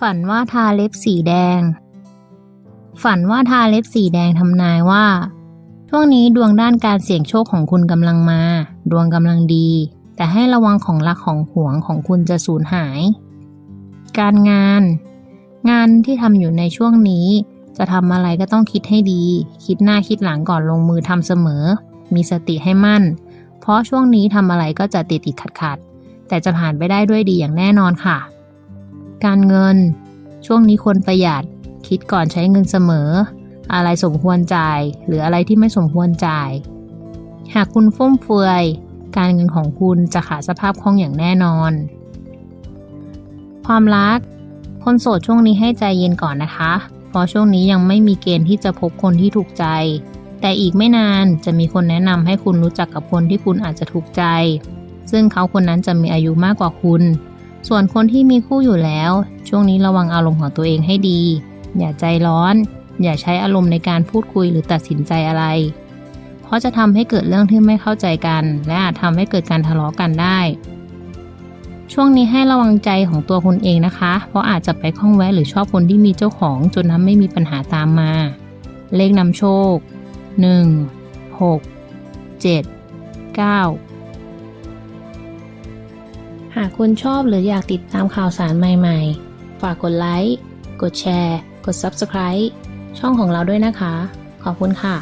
ฝันว่าทาเล็บสีแดง ฝันว่าทาเล็บสีแดงทำนายว่า ช่วงนี้ดวงด้านการเสี่ยงโชคของคุณกำลังมา ดวงกำลังดี แต่ให้ระวังของรักของหวงของคุณจะสูญหาย การงาน งานที่ทำอยู่ในช่วงนี้ จะทำอะไรก็ต้องคิดให้ดี คิดหน้าคิดหลังก่อนลงมือทำเสมอ มีสติให้มั่น เพราะช่วงนี้ทำอะไรก็จะติดติดขัดขัดแต่จะผ่านไปได้ด้วยดีอย่างแน่นอนค่ะ การเงิน ช่วงนี้ควรประหยัด คิดก่อนใช้เงินเสมอ อะไรสมควรจ่าย หรืออะไรที่ไม่สมควรจ่าย หากคุณฟุ่มเฟือย การเงินของคุณจะขาดสภาพคล่องอย่างแน่นอน ความรัก คนโสดช่วงนี้ให้ใจเย็นก่อนนะคะ เพราะช่วงนี้ยังไม่มีเกณฑ์ที่จะพบคนที่ถูกใจ แต่อีกไม่นานจะมีคนแนะนำให้คุณรู้จักกับคนที่คุณอาจจะถูกใจ ซึ่งเขาคนนั้นจะมีอายุมากกว่าคุณ ส่วนคนที่มีคู่อยู่แล้ว ช่วงนี้ระวังอารมณ์ของตัวเองให้ดี อย่าใจร้อน อย่าใช้อารมณ์ในการพูดคุยหรือตัดสินใจอะไร เพราะจะทำให้เกิดเรื่องที่ไม่เข้าใจกัน และอาจทำให้เกิดการทะเลาะกันได้ ช่วงนี้ให้ระวังใจของตัวคุณเองนะคะ เพราะอาจจะไปคล้องแวะหรือชอบคนที่มีเจ้าของ จนทำไม่มีปัญหาตามมา เลขนำโชค 1 6 7 9 หากคุณชอบหรืออยากติดตามข่าวสารใหม่ๆ ฝากกดไลค์ กดแชร์ กด Subscribe ช่องของเราด้วยนะคะ ขอบคุณค่ะ